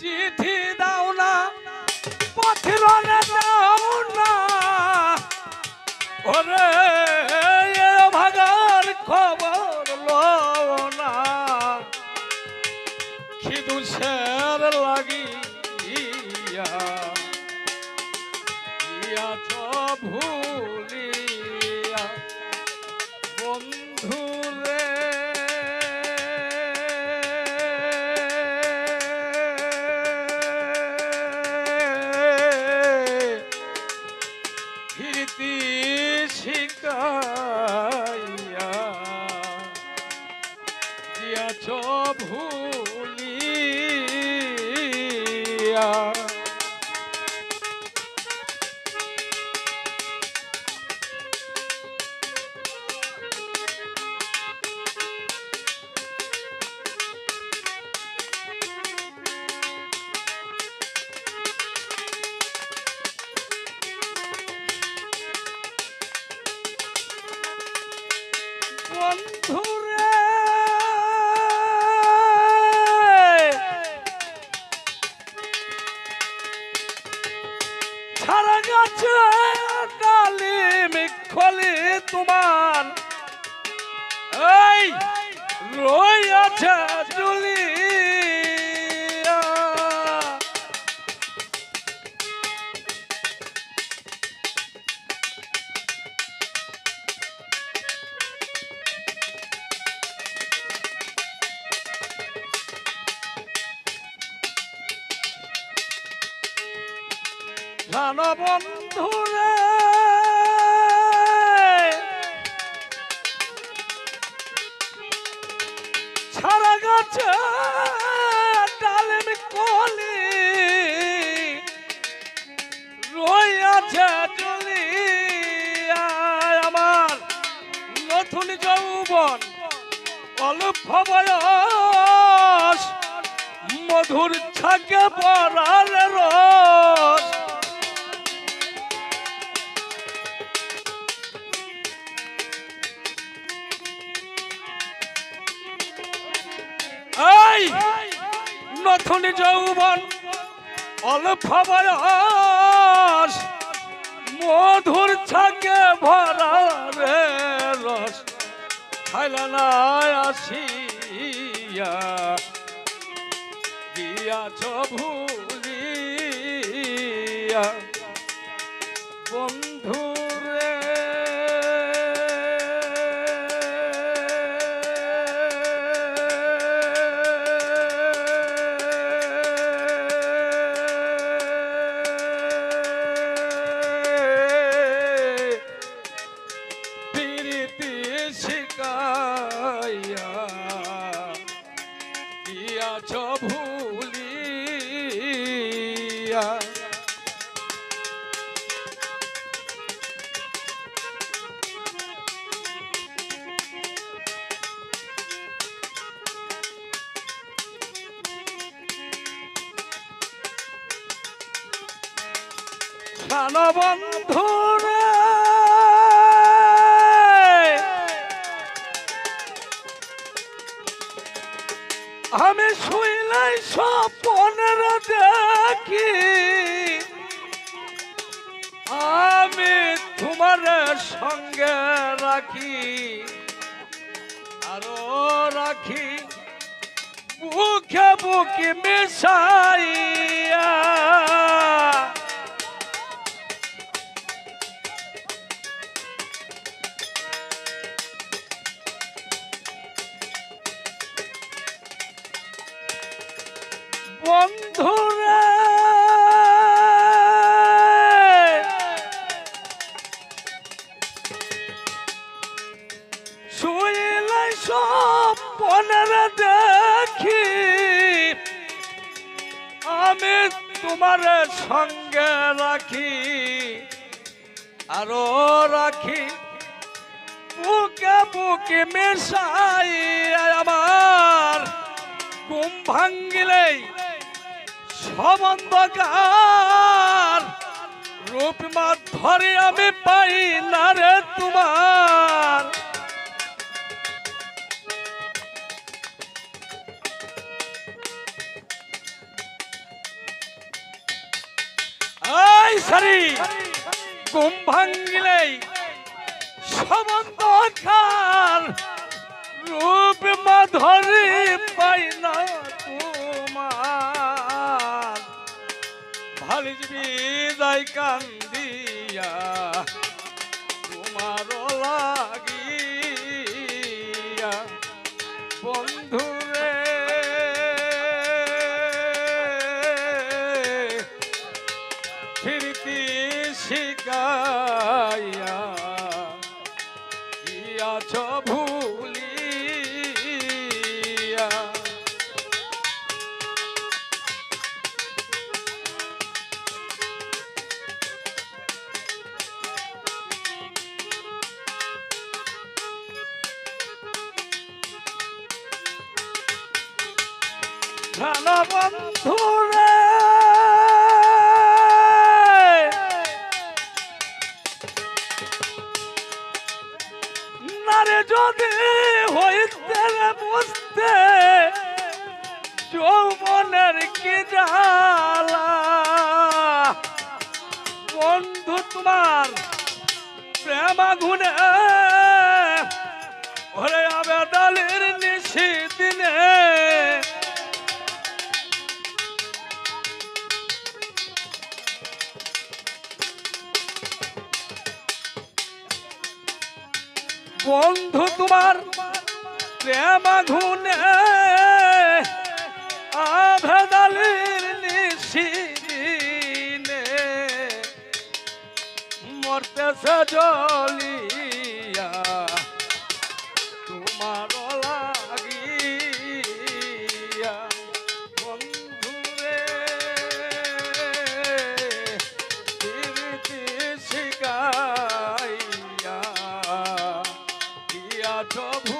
চিঠি দাও না পথিরনে দাও না। ওরে ভাগার খবর লও না। খিদু শের লাগিয়া ইয়া শিকাইয়া বন্ধুরে। ছাড়া গাছে ডালিম খলি তোমার। এই রই আছে জুলিয়া প্রাণ বন্ধুরে ছাড়া গাছে কলি রইয়াছে জলি। আমার নতুন যৌবন, অল্প বয়স, মধুর থাকে পরার রস। নতুন যৌবন, অল্প বয়স, মধুর থাকে ভরা রে রস, খাইলা না আসিয়া, দিয়াছ ভুলিয়া, বন্ধু ভুলিয়া প্রাণবন্ধুরে আমি শুইলাই স্বপনের দেখি। আমি তোমার সঙ্গে রাখি আরও রাখি। বুকে বুকে মিশাইয়া। বন্ধুরে তোমার সঙ্গে রাখি, আরও রাখি। বুকে বুকে মেশাই আমার ঘুম ভাঙ্গিলেই সবন্ধকার রূপ ধরে আমি পাই না রে তোমার। সারি ঘুম ভাঙ্গিলেই সমন্ত রূপ মাধুরী পাই না তোমার। ভালিজ বিদায় কান্দিয়া তোমার লাগিয়া বন্ধুরে বন্ধুরে নারে যদি হইতে রে বুঝতে যৌবনের কি জ্বালা। বন্ধু তোমার প্রেম বন্ধু তোমার প্রেম আগুনে আভেদালির নিশিদিনে মরতেছে Jacob.